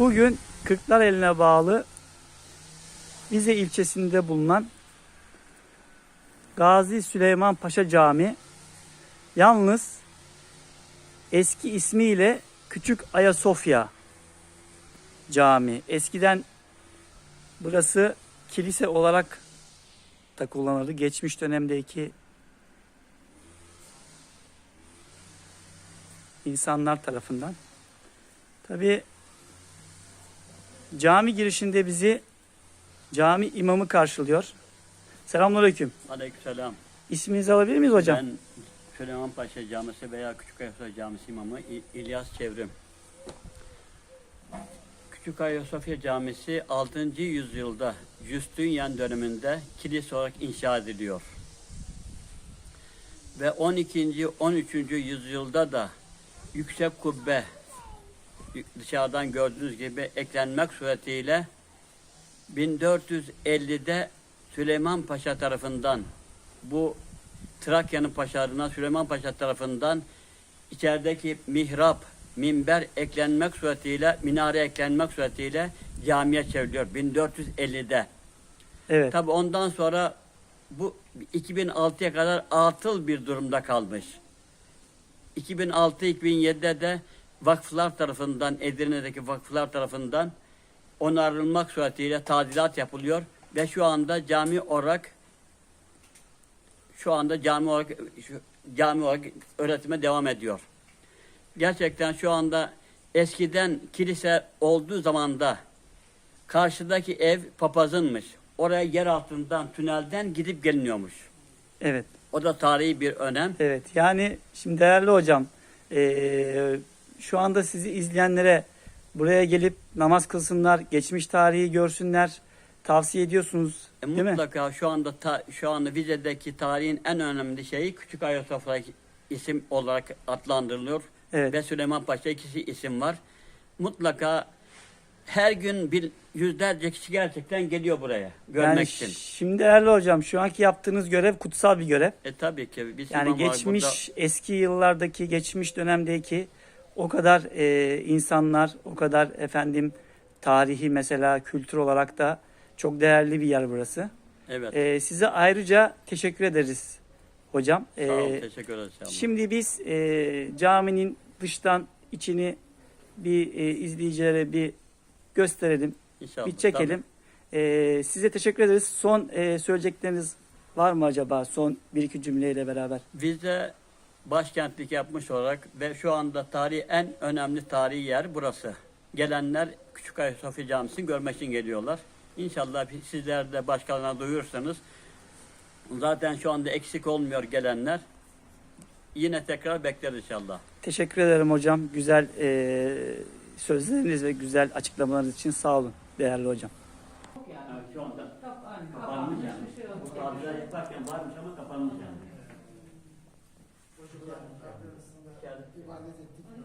Bugün Kırklareli'ne bağlı Vize ilçesinde bulunan Gazi Süleyman Paşa Camii yalnız eski ismiyle Küçük Ayasofya Camii. Eskiden burası kilise olarak da kullanıldı. Geçmiş dönemdeki insanlar tarafından. Tabi cami girişinde bizi cami imamı karşılıyor. Selamünaleyküm. Aleykümselam. İsminizi alabilir miyiz hocam? Ben Süleyman Paşa Camisi veya Küçük Ayasofya Camisi imamı İ- İlyas Çevrim. Küçük Ayasofya Camisi 6. yüzyılda Justinian döneminde kilise olarak inşa ediliyor. Ve 12. 13. yüzyılda da yüksek kubbe dışarıdan gördüğünüz gibi eklenmek suretiyle 1450'de Süleyman Paşa tarafından bu Trakya'nın paşalarına Süleyman Paşa tarafından içerideki mihrap, minber eklenmek suretiyle, minare eklenmek suretiyle camiye çevriliyor 1450'de. Evet. Tabi ondan sonra bu 2006'ya kadar atıl bir durumda kalmış. 2006-2007'de de vakıflar tarafından, Edirne'deki vakıflar tarafından onarılmak suretiyle tadilat yapılıyor ve şu anda cami olarak şu anda cami olarak cami olarak öğretime devam ediyor. Gerçekten şu anda eskiden kilise olduğu zamanda karşıdaki ev papazınmış. Oraya yer altından, tünelden gidip geliniyormuş. Evet. O da tarihi bir önem. Evet. Yani şimdi değerli hocam eee, şu anda sizi izleyenlere buraya gelip namaz kılsınlar, geçmiş tarihi görsünler tavsiye ediyorsunuz E, değil mi? mutlaka şu anda ta- şu anda Vize'deki tarihin en önemli şeyi Küçük Ayasofya isim olarak adlandırılıyor. Evet. Ve Süleyman Paşa ikisi isim var. Mutlaka her gün bir yüzlerce kişi gerçekten geliyor buraya görmek Yani için. şimdi değerli hocam şu anki yaptığınız görev kutsal bir görev. E tabii ki bir Yani geçmiş burada. eski yıllardaki geçmiş dönemdeki o kadar e, insanlar o kadar efendim tarihi mesela kültür olarak da çok değerli bir yer burası. Evet. E, size ayrıca teşekkür ederiz hocam. Sağ ol, E, teşekkür ederiz. Olun. Şimdi biz e, caminin dıştan içini bir e, izleyicilere bir gösterelim, İnşallah. bir çekelim. E, size teşekkür ederiz. Son e, söyleyecekleriniz var mı acaba? Son bir iki cümleyle beraber. Vize başkentlik yapmış olarak ve şu anda tarihi en önemli tarihi yer burası. Gelenler Küçük Ayasofya Camisi'ni görmek için geliyorlar. İnşallah sizler de başkalarına duyurursanız zaten şu anda eksik olmuyor gelenler. Yine tekrar bekleriz inşallah. Teşekkür ederim hocam. Güzel e, sözleriniz ve güzel açıklamalarınız için sağ olun değerli hocam. şu anda kapanmış yani. Bu yaparken varmış ama kapanmış yani. Şükür arasında ibadet ettik. Onu